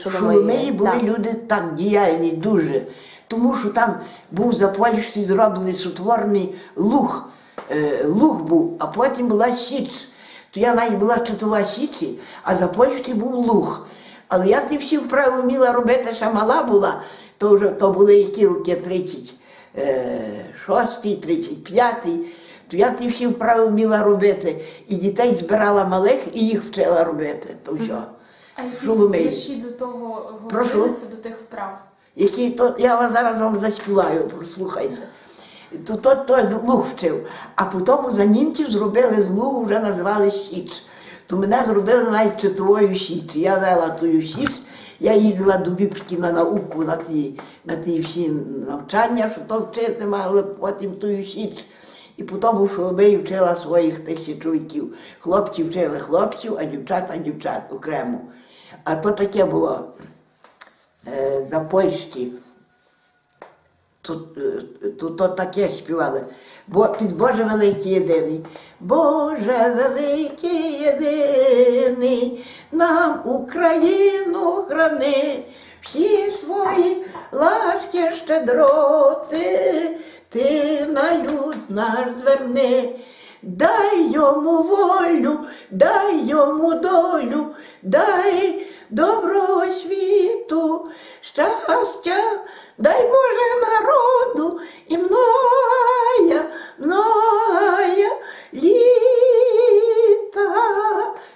Шоломиї. Шоломиї були Так. люди так діяльні дуже, тому що там був за Польщі зроблений сотворний луг. Е, луг був, а потім була Січ. То я навіть була щитова Січі, а за Польщі був луг. Але я ті всі вправи вміла робити, ще мала була, то вже то були які роки 36, 35, то я ті всі вправи вміла робити. І дітей збирала малих і їх вчила робити. То все. А якісь Шоломиї. вірші до того Прошу? говорилися до тих вправ? Які то я вас зараз вам заспіваю, послухайте. То, то, то луг вчив. А потім за німців зробили з лугу, вже називали Січ. То мене зробили навіть чотирою Січ. Я вела тую Січ, я їздила до Бібськи на науку, на ті, на ті всі навчання, що то вчити мали, потім тую Січ. І потім у Шоломиї вчила своїх тих січовиків. Хлопці вчили хлопців, а дівчата дівчат окремо. А то таке було е, за Польщі. Тут, е, тут таке співали. Бо під Боже великий єдиний. Боже великий єдиний, нам Україну храни, всі свої ласки щедроти, ти на люд наш зверни. Дай йому волю, дай йому долю, дай доброго світу, щастя, дай Боже народу і многая, многая літа.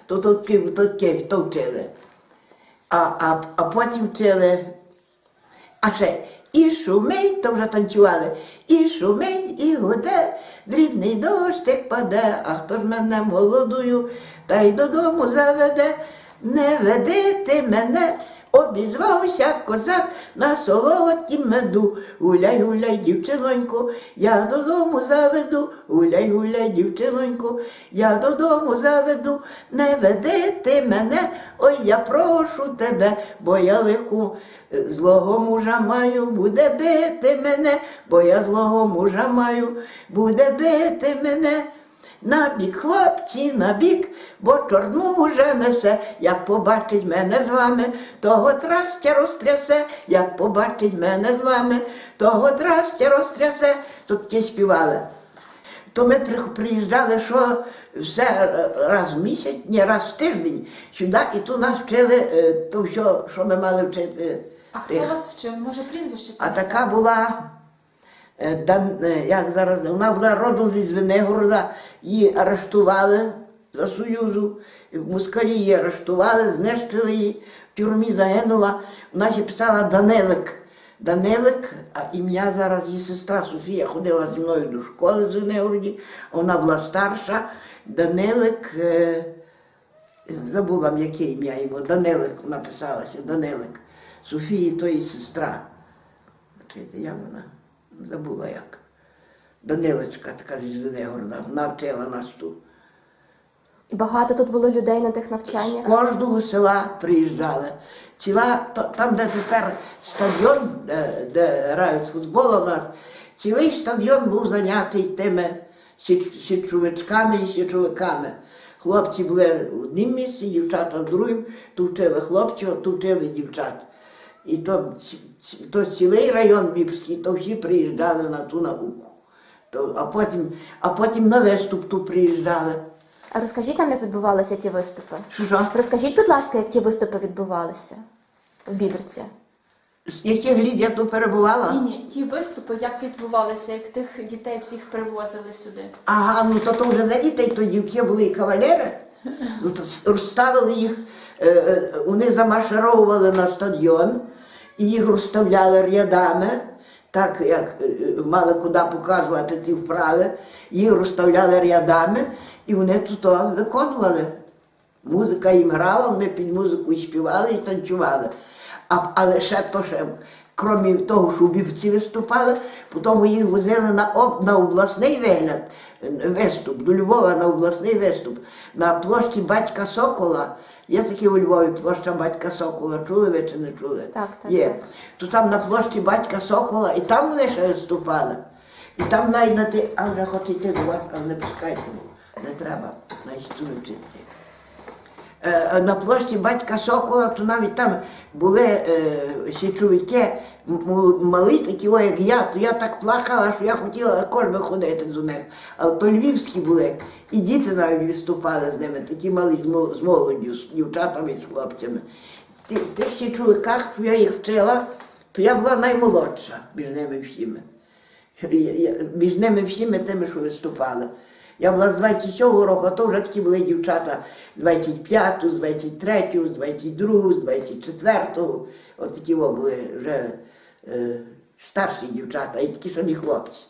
То то вчили. А, а, а потім вчили. А ще і шумить, то вже танцювали, і шумить, і гуде, дрібний дощик паде, а хто ж мене молодою, та й додому заведе, не веди ти мене, обізвався козак на солоті меду. Гуляй, гуляй, дівчинонько, я додому заведу, гуляй, гуляй, дівчинонько, я додому заведу, не веди ти мене, ой, я прошу тебе, бо я лиху злого мужа маю, буде бити мене, бо я злого мужа маю, буде бити мене. На бік, хлопці, на бік, бо чорну вже несе, як побачить мене з вами, того трастя розтрясе, як побачить мене з вами, того трастя розтрясе. Тут таке співали. То ми приїжджали, що все раз в місяць, ні, раз в тиждень сюди, і тут нас вчили е, то все, що ми мали вчити. А хто вас вчив? Може, прізвище? А така була, е, Дан- е, як зараз, вона була родом з Звенигорода, її арештували за Союзу, в москалі її арештували, знищили її, в тюрмі загинула. Вона ще писала Данилик. Данилик, а ім'я зараз її сестра Софія ходила зі мною до школи в Звенигороді, вона була старша. Данилик, е, забула яке ім'я йому, Данилик написалася, Данилик. Софії то її сестра. Чуєте, як вона? Забула як. Данилочка така зі Звенигорода, вона вчила нас тут. І багато тут було людей на тих навчаннях. З кожного села приїжджали. Ціла, там, де тепер стадіон, де, де грають футбол у нас, цілий стадіон був зайнятий тими січовичками і січовиками. Хлопці були в однім місці, дівчата в другому, то вчили хлопців, а вчили дівчат. І то, то цілий район Бібський, то всі приїжджали на ту науку. То, а, потім, а потім на виступ тут приїжджали. А розкажіть нам, як відбувалися ті виступи. Що, що? Розкажіть, будь ласка, як ті виступи відбувалися в Біберці. З яких літ я тут перебувала? Ні, ні, ті виступи, як відбувалися, як тих дітей всіх привозили сюди. Ага, ну то, то вже не дітей, то дівки були і кавалери. Ну, розставили їх, е, е, вони замашировували на стадіон, і їх розставляли рядами, так як е, мали куди показувати ті вправи, їх розставляли рядами, і вони тут виконували. Музика їм грала, вони під музику і співали і танцювали. А, але ще то ще, крім того, що в Бібці виступали, потім їх возили на, об, на обласний вигляд, е, виступ, до Львова на обласний виступ, на площі батька Сокола. Є такі у Львові площа батька Сокола. Чули ви чи не чули? Так, так, Є. так. То там на площі батька Сокола, і там вони ще виступали. І там навіть на ти, а вже хоче йти до вас, але не пускайте, не треба, значить тут вчити. Е, на площі батька Сокола, то навіть там були е, січовики м- м- малі, такі, о, як я, то я так плакала, що я хотіла також би ходити до них. Але то львівські були, і діти навіть виступали з ними, такі малі з молоддю, з дівчатами і з хлопцями. В тих січовиках, що я їх вчила, то я була наймолодша між ними всіми. Між ними всіми тими, що виступали. Я була з 27-го року, а то вже такі були дівчата з 25-го, з 23-го, з 22-го, з 24-го. От такі були вже е, старші дівчата і такі самі хлопці.